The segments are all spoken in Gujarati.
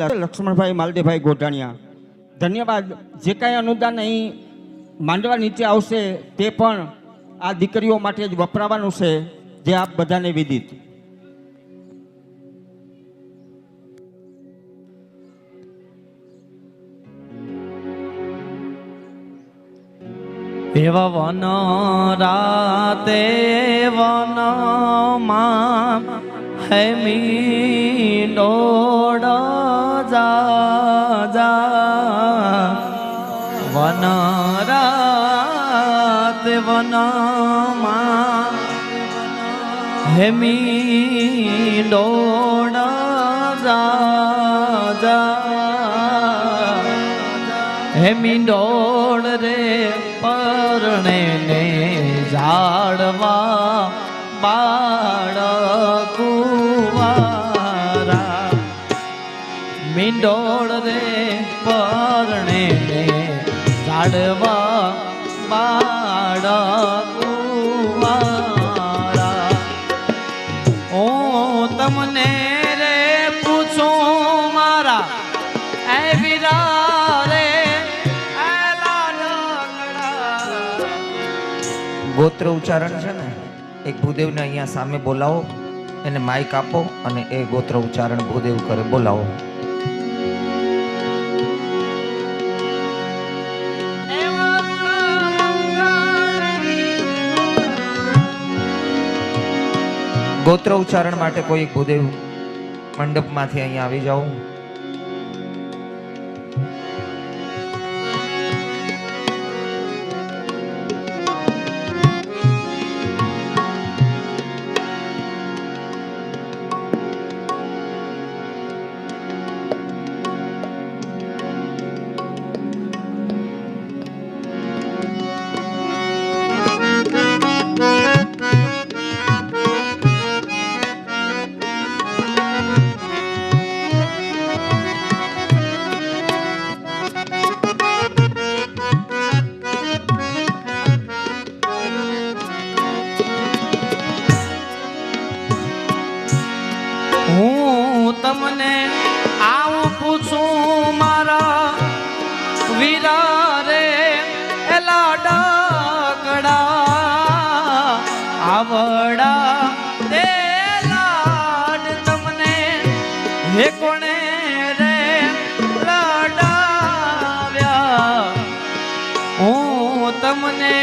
લક્ષ્મણભાઈ માલદેભાઈ ગોઢાણિયા. ધન્યવાદ. જે કાંઈ અનુદાન અહીં માંડવા નીચે આવશે તે પણ આ દીકરીઓ માટે જ વપરાવાનું છે, જે આપ બધાને વિદિત. એવા વન રાતે વનમાં હેમી ડોડ વનમાં હેમી ડોડ જા હેમી ડોળ રે પરણે ને ઝાડવા બાળ કુવારા મીંડોળ રે પરણે ને ઝાડવા ગોત્ર ઉચ્ચારણ છે ને, એક ભૂદેવને અહીંયા સામે બોલાવો, એને માઇક આપો અને એ ગોત્ર ઉચ્ચારણ ભૂદેવ કરે. બોલાવો. ગોત્ર ઉચ્ચારણ માટે કોઈ ભૂદેવ મંડપમાંથી અહીંયા આવી જાઓ. હું તમને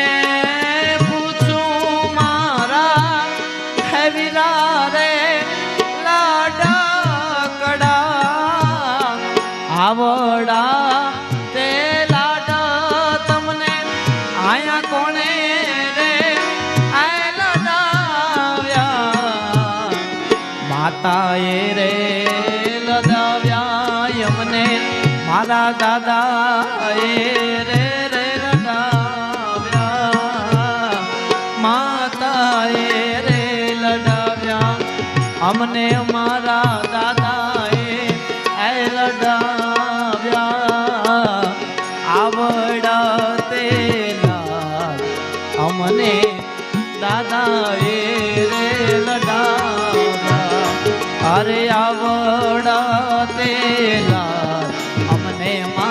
પૂછું મારા હે વીરા રે લાડકડા આવડા તે લાડા તમને આયા કોણે રે? આ લડાવ્યા. માતાએ રે લડાવ્યા અમને મારા દાદાએ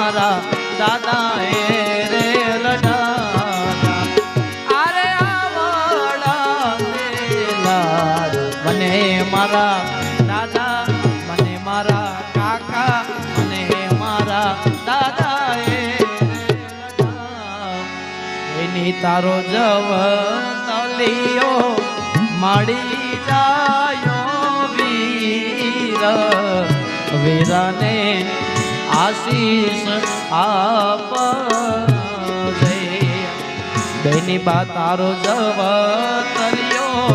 મારા દાદાએ રે લડાવ્યા અરે આવડા તે મને મારા દાદા, મને મારા કાકા, મને મારા દાદાએ એની તારો જવ તલિયો મળી જાયો વીર. વીરને આશીષ આપ બેની બા તારો જવ કર્યો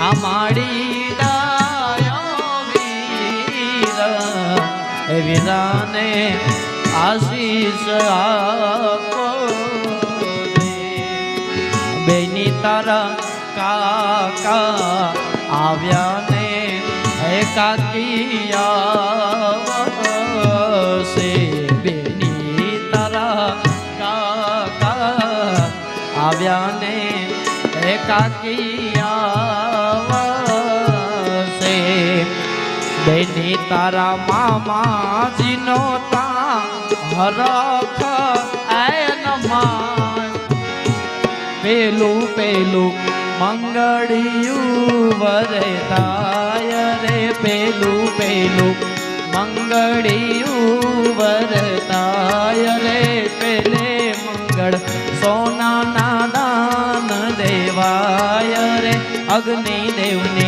આ માડી વિરાને આશીષ આપો. બેની તારા કાકા આવ્યા ને કાકિયા કાકિયા બેની તારા મામાજીનો તા હરખ એન માય. પેલું પેલું મંગળિયું વરતાય રે. પેલું પેલું મંગળિયું વરતાય રે. પેલે અગ્નિ દેવને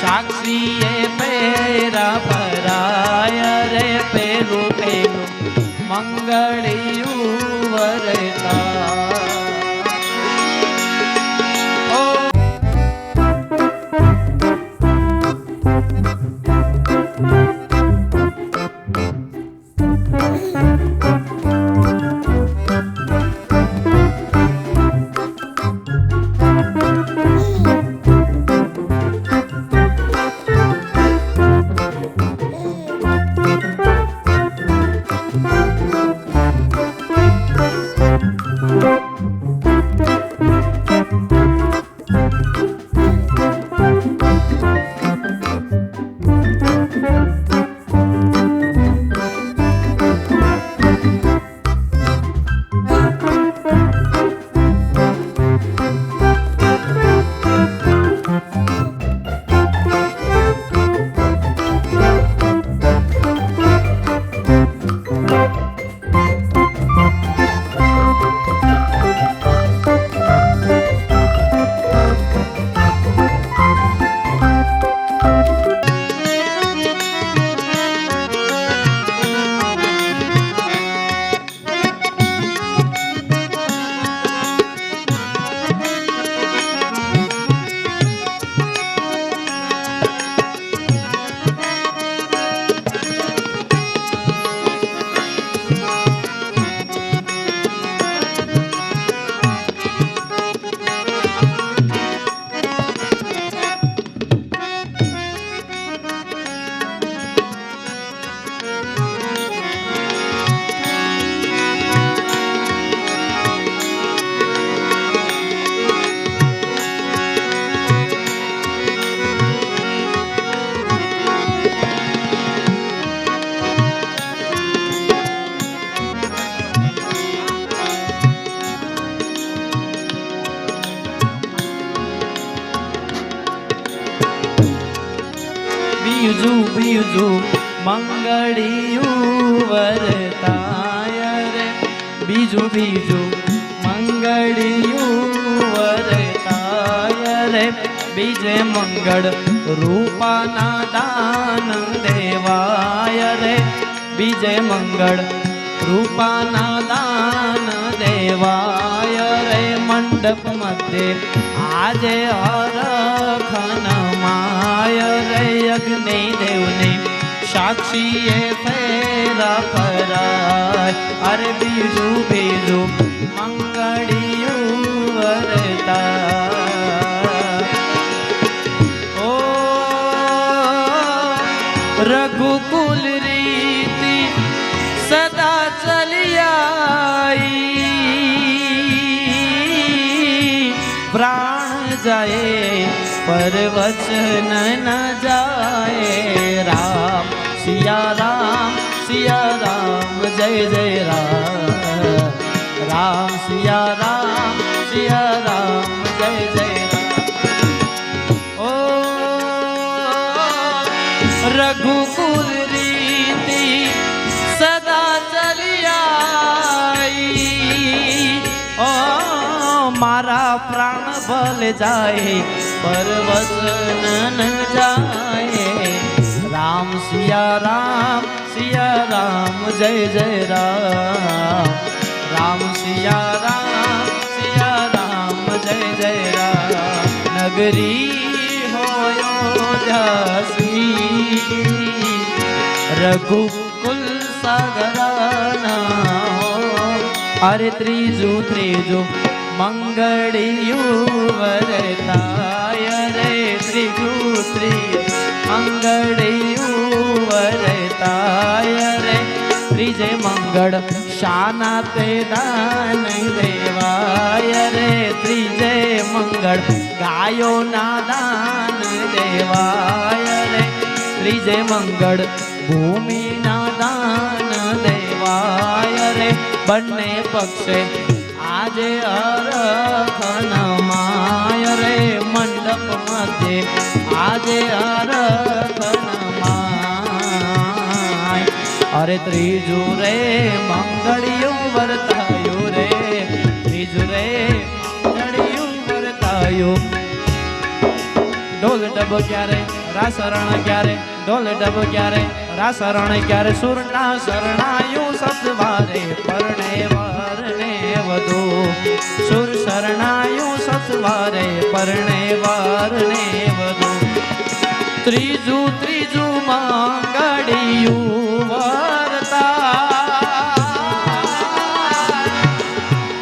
સાક્ષીએ પેરા ભરાય રે પેલું પેલું મંગળિયું વરતા બીજું બીજું મંગળિયું વરતાય રે બીજું બીજું મંગળિયું વરતાય રે બીજે મંગળ રૂપાના દાન દેવાય રે બીજે મંગળ રૂપાના દાન દેવાય રે મંડપ મધ્યે આજે હરખન માય રે અગ્નિ દેવને સાક્ષીએ ફેરા ફરાય. અરે બીજું બીજું મંગળિયું વરતા ઓ રઘુકુલ રીતિ સદા ચલિયાઈ. પ્રાણ જાય પર વચન ન જાય રામ સિયા રામ સિયા રામ જય જય રામ રામ સિયા રામ સિયા રામ જય જય રામ ઓ રઘુકુલ રીતિ સદા ચલિયાઈ ઓ મારા પ્રાણ ભલ જાય પરવસન જાય. રામ સિયા રામ સિયા રામ, જય જય રામ. રામ સિયા રામ સિયા રામ, જય જય રામ. નગરી હોયો જાસી રઘુકુલ સાગરાના. અરે ત્રીજું ત્રીજું મંગળિયું વરતાય રે ત્રીજું મંગળિયું વરતાય રે ત્રીજે મંગળ શાના તે દાન દેવાય રે ત્રીજે મંગળ ગાયોના દાન દેવાય રે ત્રીજે મંગળ ભૂમિના દાન દેવાય રે બંને પક્ષે આજે અરખન માય રે મંડપ મધ્યે આજે અરખન અરે ત્રીજું રે, મંગળિયું વર્તાયું રે. ત્રીજું રે, મંગળિયું વર્તાયું. ઢોલ ડબો ક્યારે, રાસરણ ક્યારે? ઢોલ ડબો ક્યારે, રાસરણ ક્યારે? સુરના શરણાયું સતવારે, પરણે વારણે વધુ. સુર શરણાયું સતવારે, પરણે વરને વધુ. ત્રીજું ત્રીજું માંગડિયું વરતા.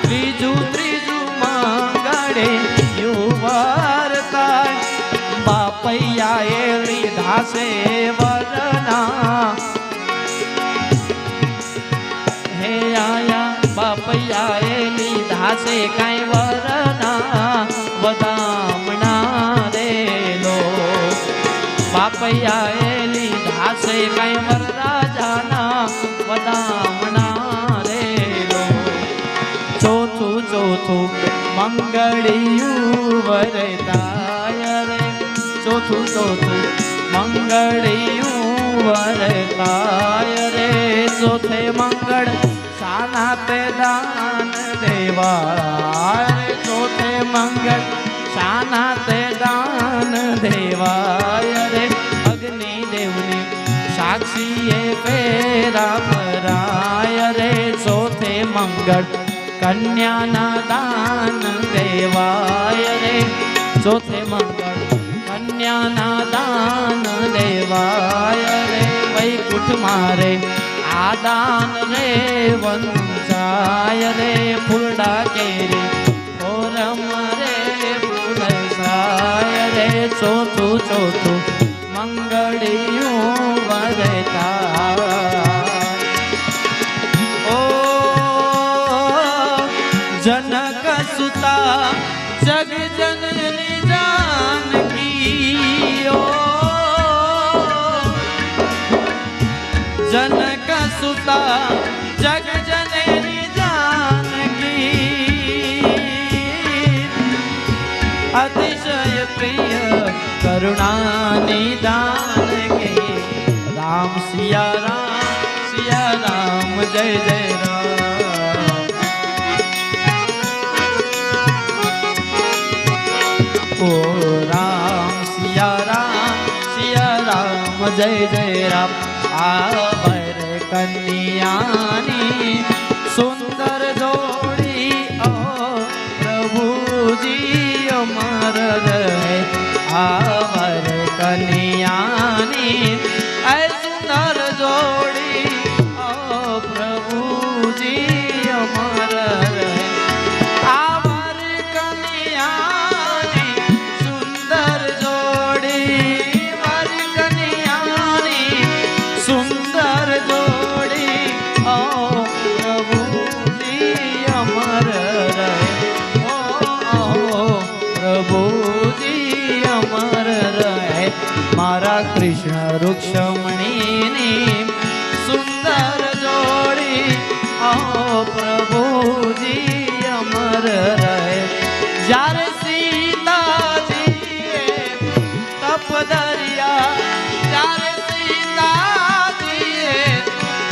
ત્રીજું ત્રીજું માંગડિયું વરતા. બાપૈયાએ લીધા છે વરના હે આયા, બાપૈયાએ લીધા છે કાંઈ વરના બાપૈયાએ લીધા છે કાંઈ વરરાજાના વધામણા રે ચોથું ચોથું મંગળિયું વરતાય રે. ચોથું ચોથું મંગળિયું વરતાય રે. ચોથે મંગળ સાના તે દાન દેવાય રે. ચોથે મંગળ સાના તે દાન દેવાય સાક્ષીએ ફેરા ફરાય રે ચોથે મંગળ કન્યાના દાન દેવાય રે. ચોથે મંગળ કન્યાના દાન દેવાય રે. વૈકુઠ મારે આ દાન રે વંચાય રે. ફૂલડા કેરી ઓરમ રે ફૂલસાય રે. ચોથું ચોથું મંગળિયું કરુણાની નિદાન કે રામ સિયા રામ સિયા રામ જય જય રામ ઓ રામ સિયા રામ સિયા રામ જય જય રામ આવર કન્યાની સુંદર જોડી ઓ પ્રભુજી અમર આવર કન્યાની સુંદર જોડી રૂક્ષમણીની સુંદર જોડી. ઓ પ્રભુજી અમર રહે. જ્યારે સીતાજીએ તપ દરિયા જ્યારે સીતાજીએ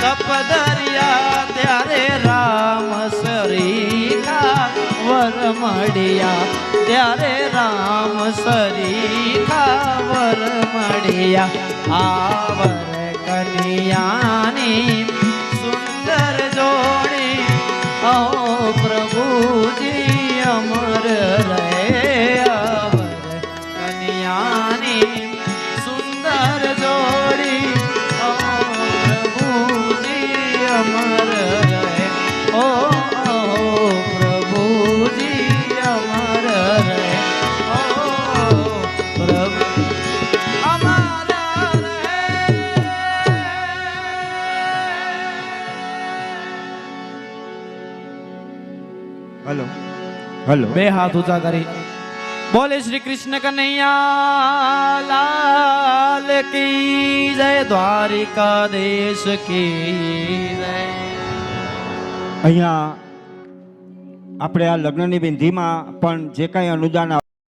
તપ દરિયા, ત્યારે રામ સરીખા વર મળ્યા. ત્યારે રામ સરીખા વર મળ્યા. આવર કન્યાની હલો. બે હાથ ઊંચા કરી. બોલે શ્રી કૃષ્ણ કનૈયા લાલ કી જય દ્વારિકા દેશ કી જય. અહીંયા આપણે આ લગ્નની વિંધીમાં પણ જે કાંઈ અનુદાન